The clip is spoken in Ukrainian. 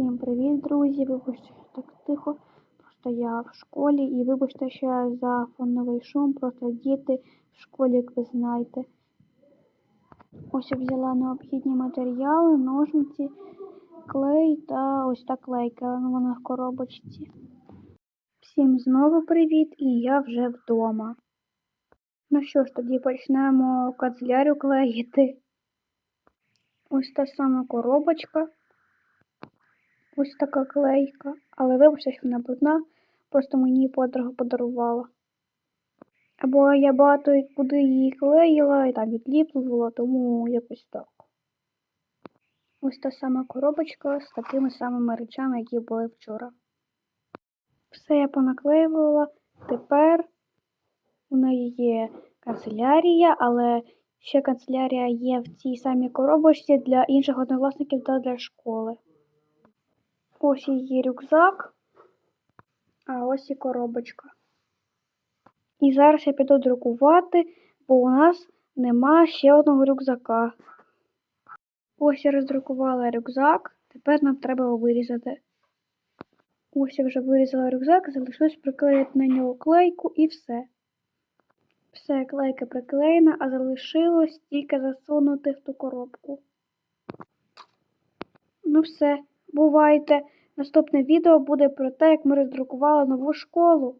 Всім привіт, друзі! Вибачте, що так тихо. Просто я в школі і вибачте, я за фоновий шум, просто діти в школі, як ви знаєте. Ось я взяла необхідні матеріали, ножниці, клей та ось та клейка, вона в коробочці. Всім знову привіт, і я вже вдома. Ну що ж, тоді почнемо канцелярію клеїти. Ось та сама коробочка. Ось така клейка. Але вибачте, що вона брудна, просто мені подруга подарувала. Або я багато куди її клеїла, і там відліплювала, тому якось так. Ось та сама коробочка з такими самими речами, які були вчора. Все я понаклеювала. Тепер у неї є канцелярія, але ще канцелярія є в цій самій коробочці для інших однокласників та для школи. Ось її рюкзак, а ось і коробочка. І зараз я піду друкувати, бо у нас нема ще одного рюкзака. Ось я роздрукувала рюкзак, тепер нам треба його вирізати. Ось я вже вирізала рюкзак, залишилось приклеїти на нього клейку і все. Все, клейка приклеєна, а залишилось тільки засунути в ту коробку. Ну все, бувайте. Наступне відео буде про те, як ми роздрукували нову школу.